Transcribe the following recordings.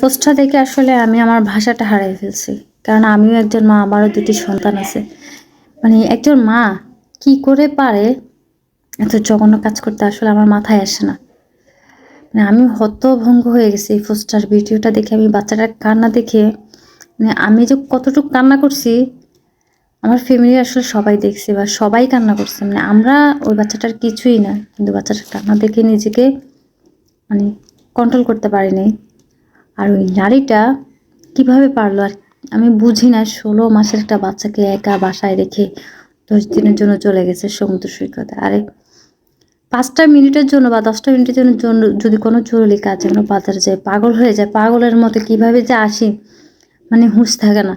পোস্টটা দেখে আসলে আমি আমার ভাষাটা হারিয়ে ফেলছি। কারণ আমিও একজন মা, আমারও দুটি সন্তান আছে। মানে একজন মা কি করে পারে এত জঘন্য কাজ করতে আসলে আমার মাথায় আসে না। মানে আমি হতভঙ্গ হয়ে গেছি এই ভিডিওটা দেখে, আমি বাচ্চাটার কান্না দেখে। মানে আমি যে কতটুকু কান্না করছি, আমার ফ্যামিলি আসলে সবাই দেখছে বা সবাই কান্না করছে। মানে আমরা ওই বাচ্চাটার কিছুই না, কিন্তু বাচ্চাটার কান্না দেখে নিজেকে মানে কন্ট্রোল করতে পারিনি। আর ওই নারীটা কীভাবে পারল? আর আমি বুঝি না, ষোলো মাসের একটা বাচ্চাকে একা বাসায় রেখে দশ দিনের জন্য চলে গেছে সমুদ্র সৈকতে। আরে, পাঁচটা মিনিটের জন্য বা দশটা মিনিটের জন্য যদি কোনো জরুরি কাজ আমরা বাজারে যাই পাগল হয়ে যায়, পাগলের মতো কীভাবে যে আসি? মানে হুঁশ থাকে না।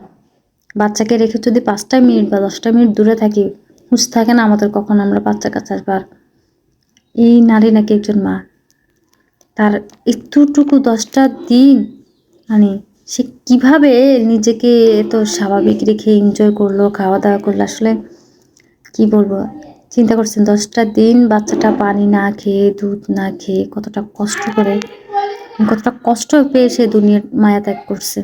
বাচ্চাকে রেখে যদি পাঁচটা মিনিট বা দশটা মিনিট দূরে থাকি, হুঁশ থাকে না আমাদের কখন আমরা বাচ্চা কাছে আসবার? এই নারী নাকি একজন মা। তার একটুটুকু দশটা দিন মানে সে কীভাবে নিজেকে এত স্বাভাবিক রেখে এনজয় করল খাওয়া দাওয়া করল, আসলে কি বলব চিন্তা করছেন, দশটা দিন বাচ্চাটা পানি না খেয়ে, দুধ না খেয়ে কতটা কষ্ট করে, কতটা কষ্ট পেয়ে সে দুনিয়ার মায়া ত্যাগ করছে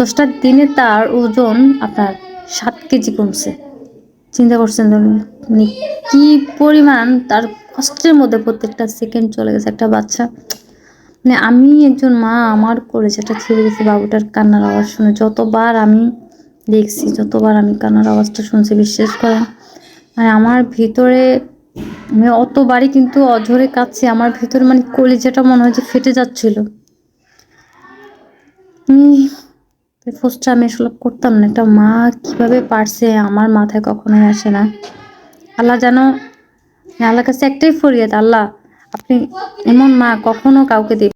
দশটা দিনে তার ওজন আপনার সাত কেজি কমছে চিন্তা করছেন? মানে কি পরিমাণ তার কষ্টের মধ্যে প্রত্যেকটা সেকেন্ড চলে গেছে। একটা বাচ্চা মানে আমি একজন মা, আমার কলেজাটা ছেড়ে গেছে, বাবুটার কান্নার আওয়াজ শুনে। যতবার আমি দেখছি, যতবার আমি কান্নার আওয়াজটা শুনছি, বিশ্বাস করেন মানে আমার ভিতরে, আমি অতবারই কিন্তু অঝরে কাঁদছি। আমার ভিতরে মানে কলিজাটা মনে হয় যে ফেটে যাচ্ছিল। আমি পোস্টটা আমি আসলে করতাম না। একটা মা কীভাবে পারছে, আমার মাথায় কখনোই আসে না। আল্লাহ যেন আল্লাহর কাছে একটাই ফরিয়াদ আল্লাহ আপনি এমন মা কখনো কাউকে দেবেন